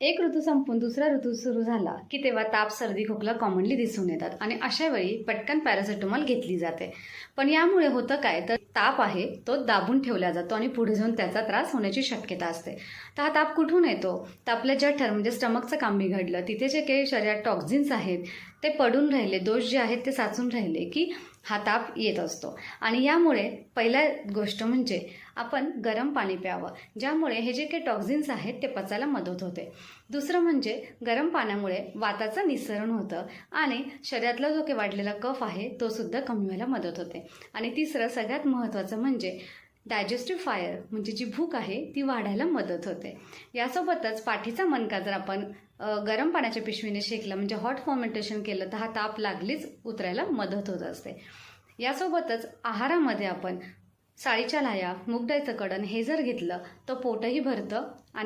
एक ऋतू संपून दुसरा ऋतू सुरू झाला की तेव्हा ताप सर्दी खोकला कॉमनली दिसून येतात आणि अशा वेळी पटकन पॅरासिटामॉल घेतली जाते. पण यामुळे होतं काय? तर ताप आहे तो दाबून ठेवला जातो आणि पुढे जाऊन त्याचा त्रास होण्याची शक्यता असते. तर हा ताप कुठून येतो? तर आपलं जठर म्हणजे स्टमकचं काम बिघडलं तिथे जे काही शरीरात टॉक्झिन्स आहेत ते पडून राहिले दोष जे आहेत ते साचून राहिले की हा ताप येत असतो. आणि यामुळे पहिल्या गोष्ट म्हणजे आपण गरम पाणी प्यावं ज्यामुळे हे जे काही टॉक्झिन्स आहेत ते पचायला मदत होते. दुसरं म्हणजे गरम पाण्यामुळे वाताचं निसरण होतं आणि शरीरातला जो काही वाढलेला कफ आहे तो सुद्धा कमी व्हायला मदत होते. आणि तिसरं सगळ्यात महत्त्वाचं म्हणजे डायजेस्टिव्ह फायर म्हणजे जी भूक आहे ती वाढायला मदत होते. यासोबतच पाठीचा मनका जर आपण गरम पाण्याच्या पिशवीने शेकला म्हणजे हॉट फॉर्मेंटेशन केलं तर हा ताप लागलीच उतरायला मदत होत असते. यासोबतच आहारामध्ये आपण साळीच्या लाया मुगडायचं कडण हे जर घेतलं तर पोटही भरतं आणि